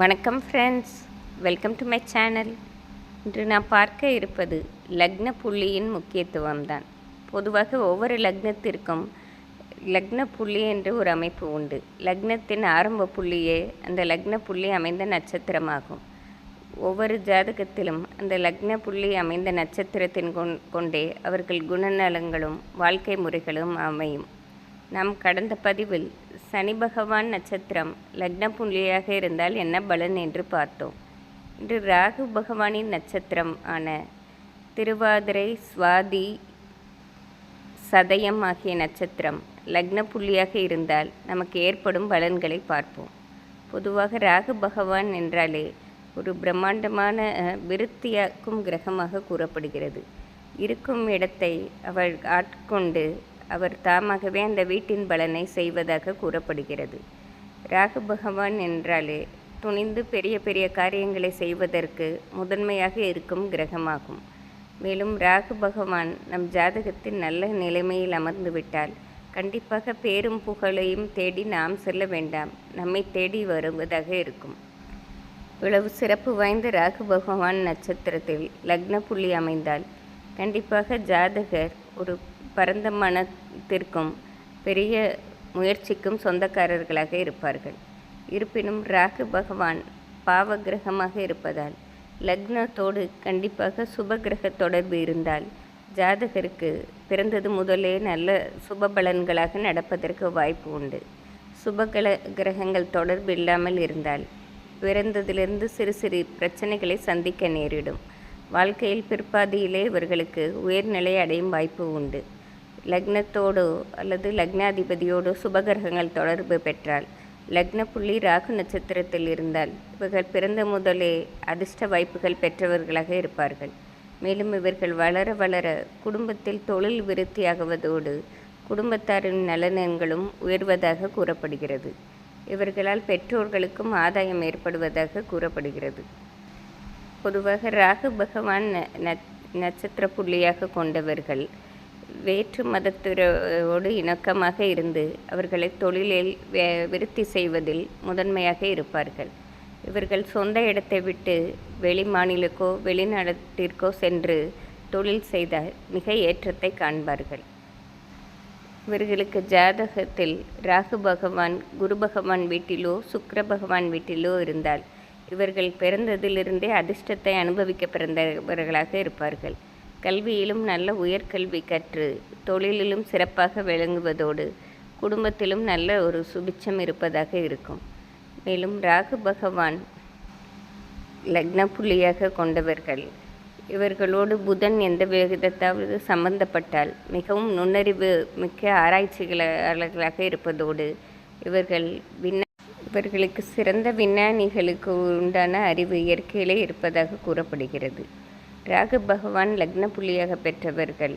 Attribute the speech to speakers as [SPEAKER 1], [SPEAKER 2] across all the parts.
[SPEAKER 1] வணக்கம் friends welcome to my channel இன்று நான் பார்க்க இருப்பது லக்ன புள்ளியின் முக்கியத்துவம் தான் பொதுவாக ஒவ்வொரு லக்னத்திற்கும் லக்ன புள்ளி என்று ஒரு அமைப்பு உண்டு. லக்னத்தின் ஆரம்ப புள்ளியே அந்த லக்ன புள்ளி அமைந்த நட்சத்திரமாகும். ஒவ்வொரு ஜாதகத்திலும் அந்த லக்ன புள்ளி அமைந்த நட்சத்திரத்தின் கொண் கொண்டே அவர்கள் குணநலங்களும் வாழ்க்கை முறைகளும் அமையும். நாம் கடந்த பதிவில் சனி பகவான் நட்சத்திரம் லக்ன புள்ளியாக இருந்தால் என்ன பலன் என்று பார்த்தோம். இன்று ராகு பகவானின் நட்சத்திரம் ஆன திருவாதிரை சுவாதி சதயம் ஆகிய நட்சத்திரம் லக்ன புள்ளியாக இருந்தால் நமக்கு ஏற்படும் பலன்களை பார்ப்போம். பொதுவாக ராகு பகவான் என்றாலே ஒரு பிரம்மாண்டமான விருத்தியாக்கும் கிரகமாக கூறப்படுகிறது. இருக்கும் இடத்தை அவள் ஆட்கொண்டு அவர் தாமாகவே அந்த வீட்டின் பலனை செய்வதாக கூறப்படுகிறது. ராகு பகவான் என்றாலே துணிந்து பெரிய பெரிய காரியங்களை செய்வதற்கு முதன்மையாக இருக்கும் கிரகமாகும். மேலும் ராகு பகவான் நம் ஜாதகத்தின் நல்ல நிலைமையில் அமர்ந்துவிட்டால் கண்டிப்பாக பேரும் புகழையும் தேடி நாம் செல்ல வேண்டாம். நம்மை தேடி வருவதாக இருக்கும். இவ்வளவு சிறப்பு வாய்ந்த ராகு பகவான் நட்சத்திரத்தில் லக்ன புள்ளி அமைந்தால் கண்டிப்பாக ஜாதகர் ஒரு பரந்த மனத்திற்கும் பெரிய முயற்சிக்கும் சொந்தக்காரர்களாக இருப்பார்கள். இருப்பினும் ராகு பகவான் பாவ கிரகமாக இருப்பதால் லக்னத்தோடு கண்டிப்பாக சுபகிரக தொடர்பு இருந்தால் ஜாதகருக்கு பிறந்தது முதலே நல்ல சுப பலன்களாக நடப்பதற்கு வாய்ப்பு உண்டு. சுபகல கிரகங்கள் தொடர்பு இல்லாமல் இருந்தால் பிறந்ததிலிருந்து சிறு சிறு பிரச்சனைகளை சந்திக்க நேரிடும். வாழ்க்கையில் பிற்பாதியிலே இவர்களுக்கு உயர்நிலை அடையும் வாய்ப்பு உண்டு. லக்னத்தோடோ அல்லது லக்னாதிபதியோடோ சுபகிரகங்கள் தொடர்பு பெற்றால் லக்ன புள்ளி ராகு நட்சத்திரத்தில் இருந்தால் இவர்கள் பிறந்த முதலே அதிர்ஷ்ட வாய்ப்புகள் பெற்றவர்களாக இருப்பார்கள். மேலும் இவர்கள் வளர வளர குடும்பத்தில் தொழில் விருத்தியாகுவதோடு குடும்பத்தாரின் நலன்களும் உயர்வதாக கூறப்படுகிறது. இவர்களால் பெற்றோர்களுக்கும் ஆதாயம் ஏற்படுவதாக கூறப்படுகிறது. பொதுவாக ராகு பகவான் ந- நட்சத்திர புள்ளியாக கொண்டவர்கள் வேற்று மதத்தினரோடு இணக்கமாக இருந்து அவர்களை தொழிலில் வே- விருத்தி செய்வதில் முதன்மையாக இருப்பார்கள். இவர்கள் சொந்த இடத்தை விட்டு வெளி மாநிலக்கோ வெளிநாட்டிற்கோ சென்று தொழில் செய்தால் மிக ஏற்றத்தை காண்பார்கள். இவர்களுக்கு ஜாதகத்தில் ராகு பகவான் குரு பகவான் வீட்டிலோ சுக்கர பகவான் வீட்டிலோ இருந்தால் இவர்கள் பிறந்ததிலிருந்தே அதிர்ஷ்டத்தை அனுபவிக்க பிறந்தவர்களாக இருப்பார்கள். கல்வியிலும் நல்ல உயர்கல்வி கற்று தொழிலிலும் சிறப்பாக விளங்குவதோடு குடும்பத்திலும் நல்ல ஒரு சுபிச்சம் இருப்பதாக இருக்கும். மேலும் ராகு பகவான் லக்ன புள்ளியாக கொண்டவர்கள். இவர்களோடு புதன் எந்த விகிதத்தாவது சம்பந்தப்பட்டால் மிகவும் நுண்ணறிவு மிக்க ஆராய்ச்சிகளாளர்களாக இருப்பதோடு இவர்கள் விண்ண இவர்களுக்கு சிறந்த விஞ்ஞானிகளுக்கு உண்டான அறிவு இயற்கையிலே இருப்பதாக கூறப்படுகிறது. ராகு பகவான் லக்ன புள்ளியாக பெற்றவர்கள்.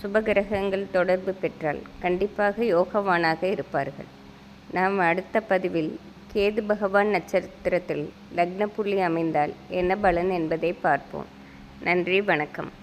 [SPEAKER 1] சுபகிரகங்கள் தொடர்பு பெற்றால் கண்டிப்பாக யோகவானாக இருப்பார்கள். நாம் அடுத்த பதிவில் கேது பகவான் நட்சத்திரத்தில் லக்ன புள்ளி அமைந்தால் என்ன பலன் என்பதை பார்ப்போம். நன்றி வணக்கம்.